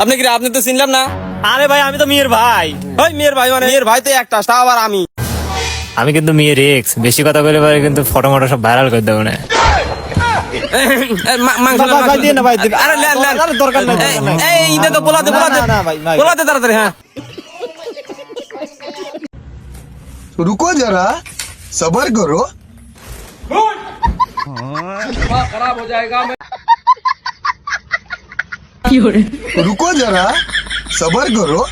আপনি কি রে? আপনি তো চিনলাম না আরে ভাই আমি তো মেয়ের ভাই ওই মেয়ের ভাই মানে মেয়ের ভাই তো একটা তা আবার আমি আমি কিন্তু মেয়ের এক্স বেশি কথা বলে পারে কিন্তু ফটো মটো সব ভাইরাল করে দেবো না এ, মা- মাংস ভাই, ভাই, ভাই, দিয়ে না, ভাই, দিয়ে না। আরে লেন লেন আরে, দরকার নাই, এই, দরকার নাই। এই ইদে তো পোলাতে না, পোলাতে না, না, ভাই, ভাই। পোলাতে তাড়াতাড়ি হ্যাঁ रुको जरा सबर करो रुको जरा सबर करो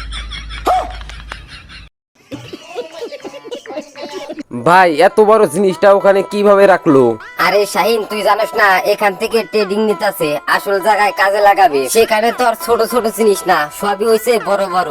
ভাই এত বড় জিনিসটা ওখানে কিভাবে রাখলো আরে শাহিন তুই জানিস না এখান থেকে ট্রেডিং নিতেছে আসল জায়গায় কাজে লাগাবে সেখানে তো আর ছোট ছোট জিনিস না সবই হয়েছে বড় বড়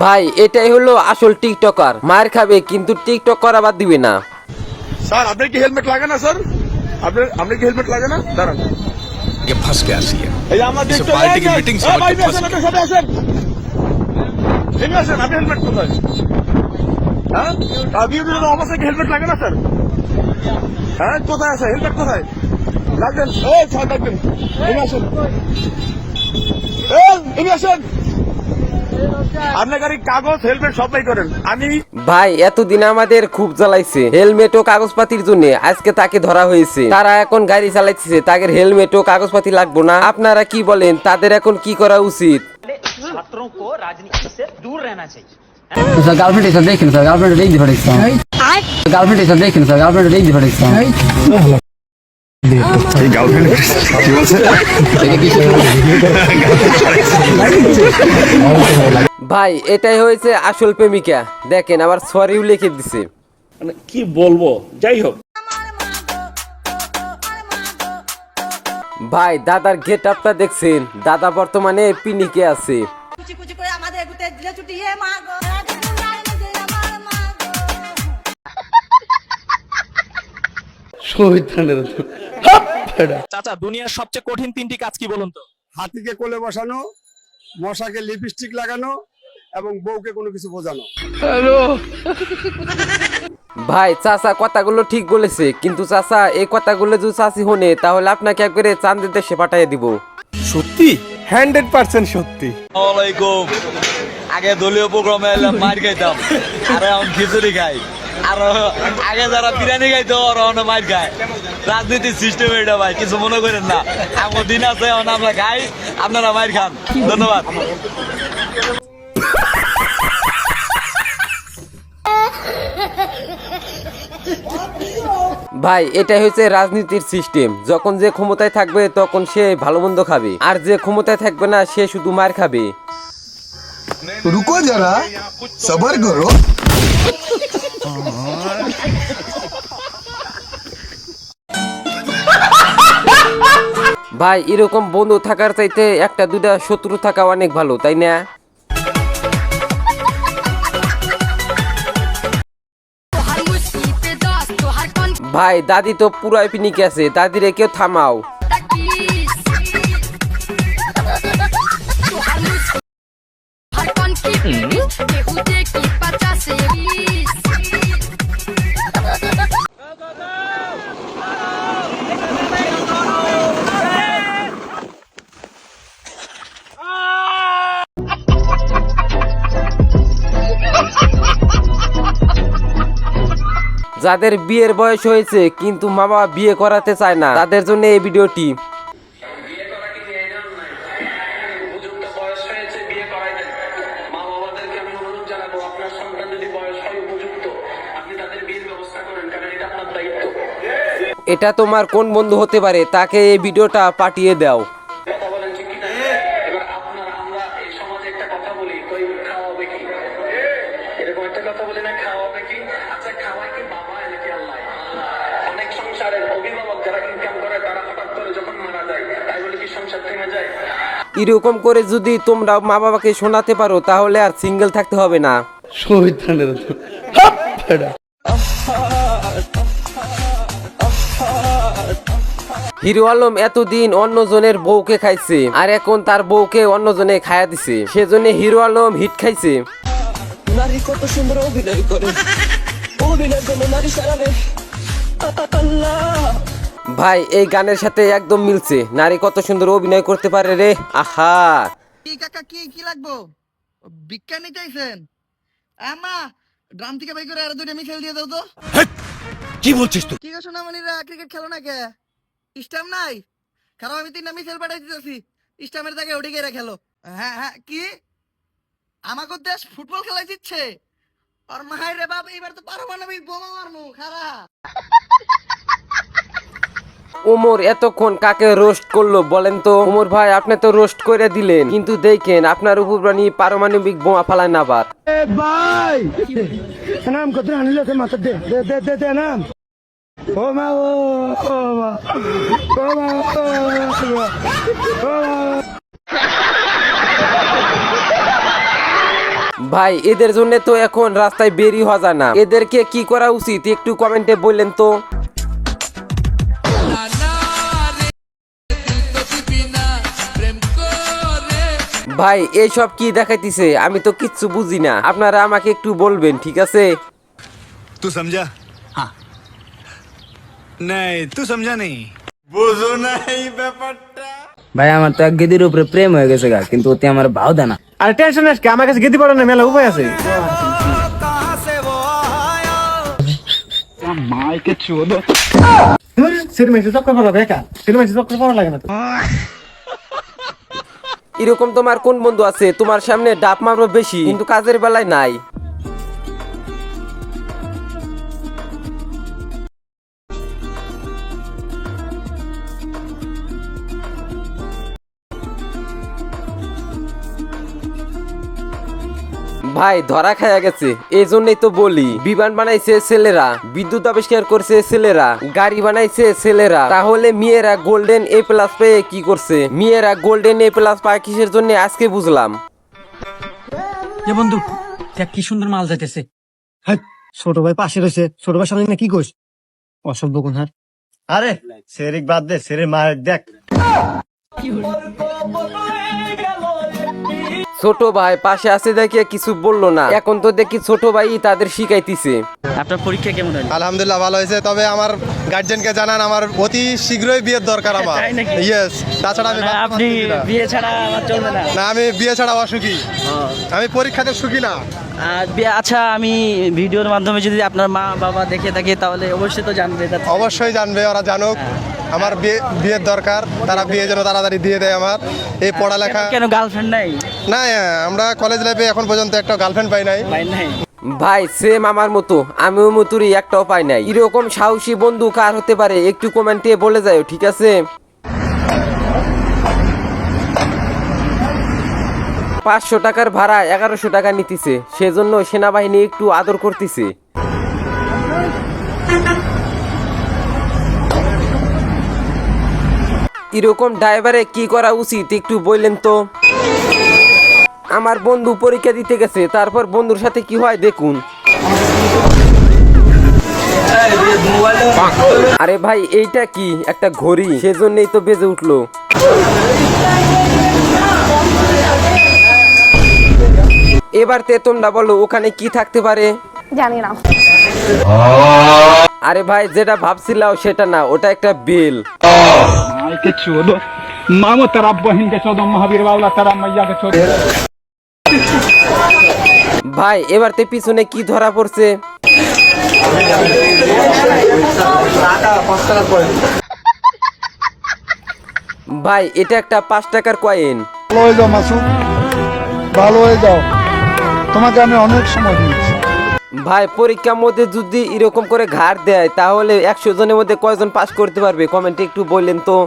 ভাই এটাই হলো আসল টিকটকার মার খাবে কিন্তু টিকটক করা বাদ দিবে না স্যার আপনার কি হেলমেট লাগে না স্যার আপনার আপনার কি হেলমেট লাগে না দাঁড়ান ये फंस गया सी এই আমার इसे দেখতে पार्टी की मीटिंग समझ ভাই के फंस আসেন আপনার সাথে আসেন এমনি আসেন আপনি হেলমেট কোথায় হ্যাঁ আগে অবস্থায় কি হেলমেট লাগে না স্যার হ্যাঁ কোথায় আছে হেলমেট কোথায় লাগবেন এই স্যার লাগবেন এমনি আসেন এই, এমনি আসেন আপনার গাড়ির কাগজ হেলমেট সবাই করেন। আমি ভাই এতদিন আমাদের খুব জ্বালাইছে। হেলমেট ও কাগজপাতির জন্য আজকে তাকে ধরা হয়েছে। তারা এখন গাড়ি চালাইছে তাদের হেলমেট ও কাগজপাতি লাগবো না। আপনারা কি বলেন তাদের এখন কি করা উচিত? স্যার গার্লফ্রেন্ড এসে দেখেন স্যার গার্লফ্রেন্ড রেখ দিয়ে পাঠাইছিলাম গার্লফ্রেন্ড এসে দেখেন গার্লফ্রেন্ড ভাই এটাই হয়েছে আসল প্রেমিকা। দেখেন আবার সরিও লিখে দিছে। মানে কি বলব? যাই হোক। ভাই দাদার গেট আপটা দেখছেন? দাদা বর্তমানে পিনিকে আছে। কুচি কুচি চাচা দুনিয়ার সবচেয়ে কঠিন তিনটি কাজ কি বলুন তো? হাতিকে কোলে বসানো মশাকে লিপস্টিক লাগানো এবং বউকে কোনো কিছু বোঝানো। হ্যালো। ভাই চাচা কথাগুলো ঠিক বলেছে কিন্তু চাচা এই কথাগুলো যদি চাচি হনে তাহলে আপনাকে একবারে চান্দের দেশে পাঠিয়ে দিব। সত্যি? হান্ড্রেড পার্সেন্ট সত্যি। ওয়ালাইকুম আগে দলীয় প্রোগ্রামে এলাম মার খাইতাম। আর এখন খিচুড়ি খাই। আর আগে যারা বিরিয়ানি খাইতো অন্য মাইট খায়। রাজনীতির সিস্টেম এটা ভাই কিছু মনে করেন না। আমার দিন আছে আমরা খাই আপনারা মাইট খান। ধন্যবাদ। ভাই এটাই হচ্ছে রাজনীতির সিস্টেম যখন যে ক্ষমতায় থাকবে তখন সে ভালো মন্দ খাবে। আর যে ক্ষমতায় থাকবে না সে শুধু মার খাবে। রুকো যারা সবার করো। ভাই, এরকম বন্ধু থাকার চাইতে একটা দুটা শত্রু থাকা অনেক ভালো, তাই না? ভাই, দাদি তো পুরাই পিনিকে আছে, দাদিরে কেউ থামাও। যাদের বিয়ের বয়স হয়েছে, কিন্তু মা বাবা বিয়ে করাতে চায় না, তাদের জন্য এই ভিডিওটি। এটা তোমার কোন বন্ধু হতে পারে, তাকে এই ভিডিওটা পাঠিয়ে দাও। এরকম করে যদি তোমরা মা বাবাকে শোনাতে পারো তাহলে আর সিঙ্গেল থাকতে হবে না। হিরো আলম এতদিন অন্যজনের বউকে খাইছে আর এখন তার বউকে অন্যজনে খায়া দিছে। সেজন্য হিরো আলম হিট খাইছে। ভাই এই গানের সাথে একদম মিলছে। নারী কত সুন্দর অভিনয় করতে পারে রে। আহা। কি কাকা কি কি লাগবো? বিজ্ঞানী চাইছেন? আমা ড্রাম থেকে বাই করে আর দুইটা মিসাইল দিয়ে দাও তো। কি বলছিস তুই? কি গো সোনামণিরা ক্রিকেট খেলো না কে স্টাম্প নাই? খারাপ আমি তিনটা মিসাইল পাঠাই দিতেছি। স্টাম্পের জায়গায় ওটি গেরা খেলো। হ্যাঁ হ্যাঁ কি? আমাকে দেশ ফুটবল খেলাই দিচ্ছে? আর মাহাই রে বাপ এবার তো পারমাণবিক বোমা মারমু খারাপ ওমর এতক্ষণ কাকে রোস্ট করল বলেন তো? ওমর ভাই আপনি তো রোস্ট করে দিলেন। কিন্তু দেখেন আপনার উপর প্রাণী পারমাণবিক বোমা ফালায় না আবার ভাই! নাম কত আনিলে মাথা দে দে দে দে নাম। ও মা ও মা। ও মা ও মা। ভাই এদের জন্য তো এখন রাস্তায় বেরি হওয়া যায় না। এদেরকে কি করা উচিত? একটু কমেন্টে বললেন তো। ভাই এইসব কি দেখাইতেছে? আমি তো কিচ্ছু বুঝি না। আপনারা আমাকে একটু বলবেন ঠিক আছে? তুই সমঝা হ্যাঁ নাই তুই সমঝা নেই বুঝো না এই ব্যাপারটা ভাই আমার তো গেদির উপরে প্রেম হয়ে গেছে গা কিন্তু ওতে আমার ভাও দেনা আর টেনশন আসকে আমার কাছে গেদি পড়া না মেলা উপায় আছে। মাইকে চোদ। Cinema cinema cinema cinema cinema cinema cinema cinema না এরকম তোমার কোন বন্ধু আছে? তোমার সামনে ডাব মারবো বেশি কিন্তু কাজের বেলায় নাই। ভাই ধরা খায়া গেছে। এই জন্যই তো বলি বিমান বানাইছে ছেলেরা বিদ্যুৎ আবিষ্কার করছে ছেলেরা গাড়ি বানাইছে ছেলেরা। তাহলে মেয়েরা গোল্ডেন এ প্লাস পেয়ে কি করছে? মেয়েরা গোল্ডেন এ প্লাস পায় কিসের জন্য? আজকে বুঝলাম। এ বন্ধু দেখ কি সুন্দর মাল যাইতেছে। ছোট ভাই পাশে রয়েছে। ছোট ভাই সামনে না কি কোস অসভ্য কোন হার আরে সেরিক বাদ দে সেরের মার দেখ। ছোট ভাই পাশে আছে দেখে কিছু বলল না। এখন তো দেখি ছোট ভাই তাদের শিখাইতেছে। আপনার পরীক্ষা কেমন হলো? আলহামদুলিল্লাহ ভালো হয়েছে তবে আমার গার্জেনকে জানান আমার অতি শীঘ্রই বিয়ের দরকার আমার। ইয়েস তাছাড়া আমি আপনি বিয়ে ছাড়া আমার চলবে না। না আমি বিয়ে ছাড়া অসুখী। আমি পরীক্ষাতে সুখী না। আচ্ছা আমি ভিডিওর মাধ্যমে যদি আপনার মা বাবা দেখে থাকে তাহলে অবশ্যই তো জানবে। অবশ্যই জানবে ওরা জানুক। আমার বিয়ে বিয়ের দরকার তারা বিয়ে যেন তাড়াতাড়ি দিয়ে দেয় আমার। এই পড়ালেখা কেন গার্লফ্রেন্ড নাই? না আমরা কলেজ লাইফে এখন পর্যন্ত একটা গার্লফ্রেন্ড পাই নাই। ভাই নাই। ভাই সেম আমার মতো আমিও মতুরি একটাও পাই নাই। এরকম সাহসী বন্ধু কার হতে পারে একটু কমেন্টে বলে যাও ঠিক আছে? পাঁচশো টাকার ভাড়া এগারোশো টাকা নিতেছে সেজন্য সেনাবাহিনী একটু আদর করতেছে। এরকম ড্রাইভারে কি করা উচিত একটু বললেন তো। আমার বন্ধু পরীক্ষা দিতে গেছে, তারপর বন্ধুর সাথে কি হয় দেখুন। আরে ভাই, এইটা কি? একটা ঘড়ি, সেজন্যই তো বেজে উঠল। এবার তে তোমরা বলো, ওখানে কি থাকতে পারে? জানি না। আরে ভাই যেটা ভাবছিলাম সেটা না ওটা একটা বিল। ভাই এবার তে পিছনে কি ধরা পড়ছে? ভাই এটা একটা পাঁচ টাকার কয়েন ভালো হয়ে যাও ভালো হয়ে যাও। তোমাকে আমি অনেক সময় দিই ভাই পরীক্ষার মধ্যে যদি এরকম করে ঘাট দেয় তাহলে একশো জনের মধ্যে কয়জন পাস করতে পারবে? কমেন্টে একটু বললেন তো।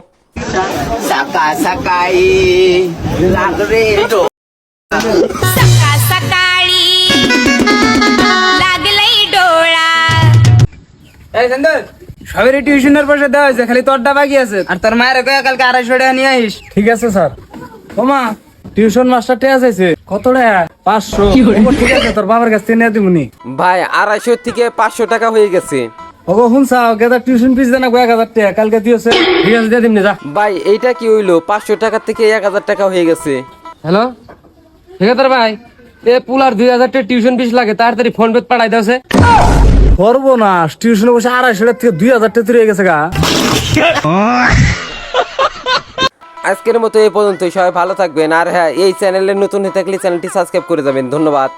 সবেরই টিউশনের পয়সা দেওয়া হয়েছে খালি তোরটা বাকি আছে। আর তোর মায়ের কালকে আড়াইশো টাকা নিয়ে আইস। ঠিক আছে স্যার। ওমা টিউশন মাস্টার টে আছে কত টাকা পাঁচশো ও, ঠিক আছে তোর বাবার কাছ থেকে নিয়ে দিবনি ভাই আড়াইশো থেকে পাঁচশো টাকা হয়ে গেছে। ওগো শুনছা গেদা টিউশন ফিস দেনা এক হাজার টাকা কালকে দিয়েছে ঠিক আছে দিয়ে দিমনি যা। ভাই এইটা কি হইল? পাঁচশো টাকা থেকে এক হাজার টাকা হয়ে গেছে। হ্যালো? ঠিক আছে ভাই। এ পুলার দুই হাজার টাকা টিউশন ফিস লাগে তাড়াতাড়ি ফোন পে পাঠাই দাও করব না টিউশনে বসে আড়াইশো টাকা থেকে দুই হাজার টাকা তুলে গেছে গা। আজকের মতো এই পর্যন্তই। সবাই ভালো থাকবেন। আর হ্যাঁ এই চ্যানেলে নতুন হয়ে থাকলে চ্যানেলটি সাবস্ক্রাইব করে যাবেন। ধন্যবাদ।